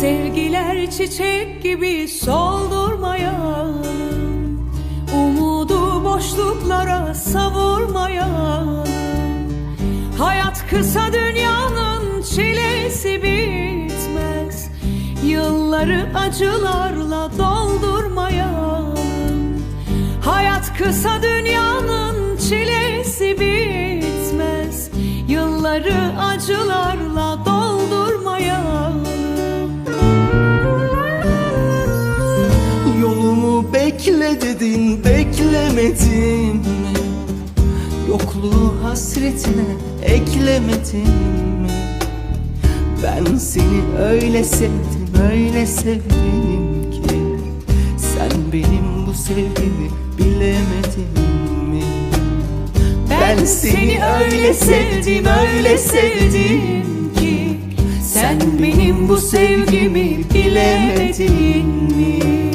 Sevgiler çiçek gibi soldurmayalım Umudu boşluklara savurmayalım Hayat kısa dünyanın çilesi bitmez Yılları acılarla doldurmayalım Hayat kısa dünyanın çilesi bitmez Yılları acılarla beklemedim mi? Yokluğu hasretine eklemedim mi? Ben seni öyle sevdim öyle sevdim ki Sen benim bu sevgimi bilemedin mi? Ben seni öyle sevdim öyle sevdim ki Sen benim bu sevgimi bilemedin mi?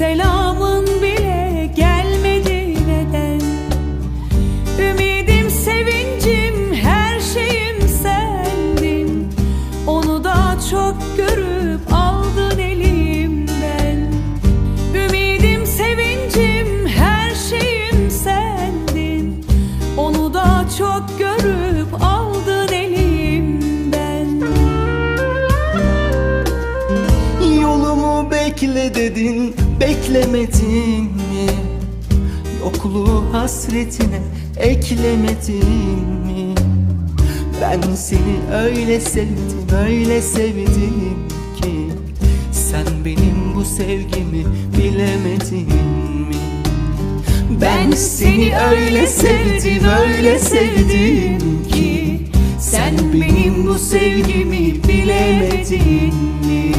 Selamın bile gelmedi neden? Ümidim sevincim her şeyim sendin. Onu da çok görüp Bekle dedin beklemedin mi? Yokluğu hasretine eklemedin mi? Ben seni öyle sevdim öyle sevdim ki Sen benim bu sevgimi bilemedin mi? Ben seni öyle sevdim öyle sevdim ki Sen benim bu sevgimi bilemedin mi?